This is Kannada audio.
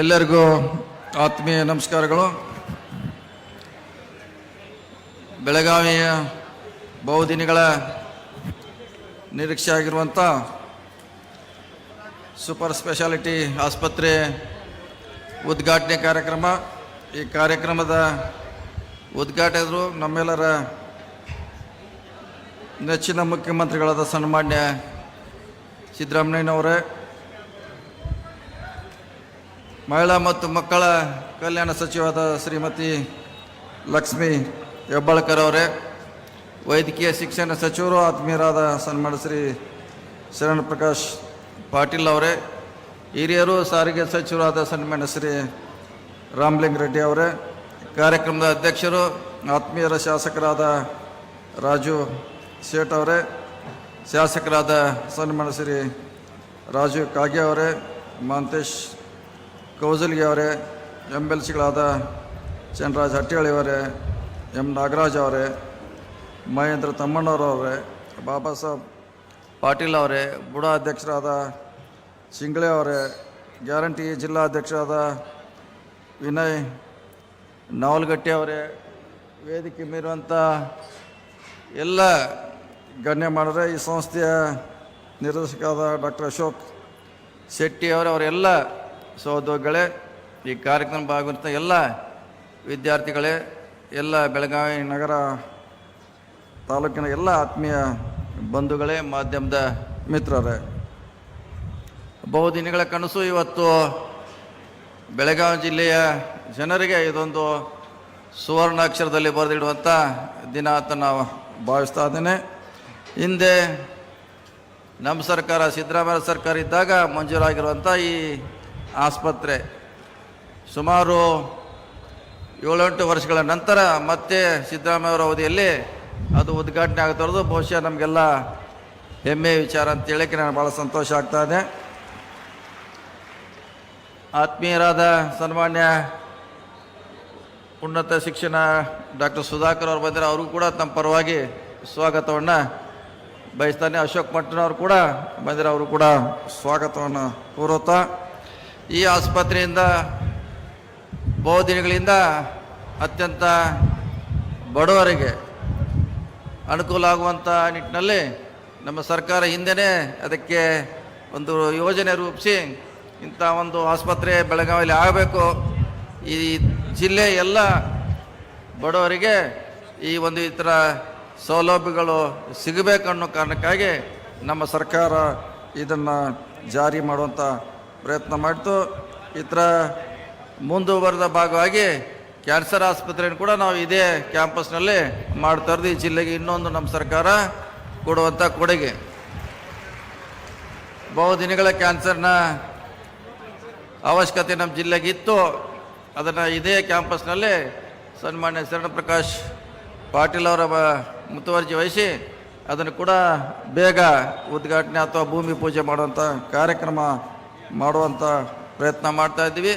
ಎಲ್ಲರಿಗೂ ಆತ್ಮೀಯ ನಮಸ್ಕಾರಗಳು. ಬೆಳಗಾವಿಯ ಬಹುದಿನಗಳ ನಿರೀಕ್ಷೆ ಆಗಿರುವಂಥ ಸೂಪರ್ ಸ್ಪೆಷಾಲಿಟಿ ಆಸ್ಪತ್ರೆ ಉದ್ಘಾಟನೆ ಕಾರ್ಯಕ್ರಮ. ಈ ಕಾರ್ಯಕ್ರಮದ ಉದ್ಘಾಟಕರು ನಮ್ಮೆಲ್ಲರ ನೆಚ್ಚಿನ ಮುಖ್ಯಮಂತ್ರಿಗಳಾದ ಸನ್ಮಾನ್ಯ ಸಿದ್ದರಾಮಯ್ಯನವರೇ ಮಹಿಳಾ ಮತ್ತು ಮಕ್ಕಳ ಕಲ್ಯಾಣ ಸಚಿವಾದ ಶ್ರೀಮತಿ ಲಕ್ಷ್ಮಿ ಹೆಬ್ಬಾಳ್ಕರ್ ಅವರೇ, ವೈದ್ಯಕೀಯ ಶಿಕ್ಷಣ ಸಚಿವರು, ಆತ್ಮೀಯರಾದ ಸನ್ಮಾನ ಶ್ರೀ ಶರಣ ಪ್ರಕಾಶ್ ಪಾಟೀಲ್ ಅವರೇ, ಹಿರಿಯರು, ಸಾರಿಗೆ ಸಚಿವರಾದ ಸನ್ಮಾನ ಶ್ರೀ ರಾಮ್ಲಿಂಗ್ ರೆಡ್ಡಿ ಅವರೇ, ಕಾರ್ಯಕ್ರಮದ ಅಧ್ಯಕ್ಷರು, ಆತ್ಮೀಯರ ಶಾಸಕರಾದ ರಾಜು ಶೇಟ್ ಅವರೇ, ಶಾಸಕರಾದ ಸನ್ಮಾನ ಶ್ರೀ ರಾಜು ಕಾಗೆ ಅವರೇ, ಮಾಂತೇಶ್ ಕೌಜಲ್ಗಿ ಅವರೇ ಎಂ ಎಲ್ ಸಿಗಳಾದ ಚನ್ರಾಜ್ ಹಟ್ಟಿಹಳ್ಳಿ ಅವರೇ, ಎಂ ನಾಗರಾಜ್ ಅವರೇ, ಮಹೇಂದ್ರ ತಮ್ಮಣ್ಣವರವರೇ ಬಾಬಾ ಸಾಹೇಬ್ ಪಾಟೀಲ್ ಅವರೇ, ಬುಡ ಅಧ್ಯಕ್ಷರಾದ ಸಿಂಗ್ಳೆ ಅವರೇ, ಗ್ಯಾರಂಟಿ ಜಿಲ್ಲಾ ಅಧ್ಯಕ್ಷರಾದ ವಿನಯ್ ನಾವಲ್ಗಟ್ಟಿ ಅವರೇ, ವೇದಿಕೆ ಮೀರುವಂಥ ಎಲ್ಲ ಗಣ್ಯಮಾನರೇ ಈ ಸಂಸ್ಥೆಯ ನಿರ್ದೇಶಕರಾದ ಡಾಕ್ಟರ್ ಅಶೋಕ್ ಶೆಟ್ಟಿ ಅವರವರೆಲ್ಲ ಸಹೋದ್ಯೋಗಿಗಳೇ ಈ ಕಾರ್ಯಕ್ರಮ ಭಾಗವಂತ ಎಲ್ಲ ವಿದ್ಯಾರ್ಥಿಗಳೇ, ಎಲ್ಲ ಬೆಳಗಾವಿ ನಗರ ತಾಲೂಕಿನ ಎಲ್ಲ ಆತ್ಮೀಯ ಬಂಧುಗಳೇ, ಮಾಧ್ಯಮದ ಮಿತ್ರರೇ. ಬಹುದಿನಗಳ ಕನಸು ಇವತ್ತು ಬೆಳಗಾವಿ ಜಿಲ್ಲೆಯ ಜನರಿಗೆ ಇದೊಂದು ಸುವರ್ಣಾಕ್ಷರದಲ್ಲಿ ಬರೆದಿಡುವಂಥ ದಿನ ಅಂತ ನಾವು ಭಾವಿಸ್ತಾ ಇದ್ದೇನೆ. ಹಿಂದೆ ನಮ್ಮ ಸರ್ಕಾರ, ಸಿದ್ದರಾಮಯ್ಯ ಸರ್ಕಾರ ಇದ್ದಾಗ ಮಂಜೂರಾಗಿರುವಂಥ ಈ ಆಸ್ಪತ್ರೆ ಸುಮಾರು ಏಳೆಂಟು ವರ್ಷಗಳ ನಂತರ ಮತ್ತೆ ಸಿದ್ದರಾಮಯ್ಯ ಅವರ ಅವಧಿಯಲ್ಲಿ ಅದು ಉದ್ಘಾಟನೆ ಆಗ್ತಿರೋದು ಬಹುಶಃ ನಮಗೆಲ್ಲ ಹೆಮ್ಮೆ ವಿಚಾರ ಅಂತ ಹೇಳಕ್ಕೆ ನಾನು ಭಾಳ ಸಂತೋಷ ಆಗ್ತಾ ಇದೆ. ಆತ್ಮೀಯರಾದ ಸನ್ಮಾನ್ಯ ಉನ್ನತ ಶಿಕ್ಷಣ ಡಾಕ್ಟರ್ ಸುಧಾಕರ್ ಅವರು ಬಂದರೆ ಅವರು ಕೂಡ ತಮ್ಮ ಪರವಾಗಿ ಸ್ವಾಗತವನ್ನು ಬಯಸ್ತಾನೆ. ಅಶೋಕ್ ಮಟ್ಟನವರು ಕೂಡ ಬಂದರೆ ಅವರು ಕೂಡ ಸ್ವಾಗತವನ್ನು ಕೋರುತ್ತಾ ಈ ಆಸ್ಪತ್ರೆಯಿಂದ ಬಹುದಿನಗಳಿಂದ ಅತ್ಯಂತ ಬಡವರಿಗೆ ಅನುಕೂಲ ಆಗುವಂಥ ನಿಟ್ಟಿನಲ್ಲಿ ನಮ್ಮ ಸರ್ಕಾರ ಹಿಂದೆಯೇ ಅದಕ್ಕೆ ಒಂದು ಯೋಜನೆ ರೂಪಿಸಿ ಇಂಥ ಒಂದು ಆಸ್ಪತ್ರೆ ಬೆಳಗಾವಿಯಲ್ಲಿ ಆಗಬೇಕು. ಈ ಜಿಲ್ಲೆ ಎಲ್ಲ ಬಡವರಿಗೆ ಈ ಒಂದು ಈ ಥರ ಸೌಲಭ್ಯಗಳು ಸಿಗಬೇಕು ಅನ್ನೋ ಕಾರಣಕ್ಕಾಗಿ ನಮ್ಮ ಸರ್ಕಾರ ಇದನ್ನು ಜಾರಿ ಮಾಡುವಂಥ ಪ್ರಯತ್ನ ಮಾಡಿತು. ಇತರ ಮುಂದುವರೆದ ಭಾಗವಾಗಿ ಕ್ಯಾನ್ಸರ್ ಆಸ್ಪತ್ರೆಯನ್ನು ಕೂಡ ನಾವು ಇದೇ ಕ್ಯಾಂಪಸ್ನಲ್ಲಿ ಮಾಡ್ತಾ ಇರೋದು. ಈ ಜಿಲ್ಲೆಗೆ ಇನ್ನೊಂದು ನಮ್ಮ ಸರ್ಕಾರ ಕೊಡುವಂಥ ಕೊಡುಗೆ. ಬಹುದಿನಗಳ ಕ್ಯಾನ್ಸರ್ನ ಅವಶ್ಯಕತೆ ನಮ್ಮ ಜಿಲ್ಲೆಗೆ ಇತ್ತು. ಅದನ್ನು ಇದೇ ಕ್ಯಾಂಪಸ್ನಲ್ಲಿ ಸನ್ಮಾನ್ಯ ಶರಣ ಪ್ರಕಾಶ್ ಪಾಟೀಲ್ ಅವರ ಮುತುವರ್ಜಿ ವಹಿಸಿ ಅದನ್ನು ಕೂಡ ಬೇಗ ಉದ್ಘಾಟನೆ ಅಥವಾ ಭೂಮಿ ಪೂಜೆ ಮಾಡುವಂಥ ಕಾರ್ಯಕ್ರಮ ಮಾಡುವಂಥ ಪ್ರಯತ್ನ ಮಾಡ್ತಾ ಇದ್ದೀವಿ.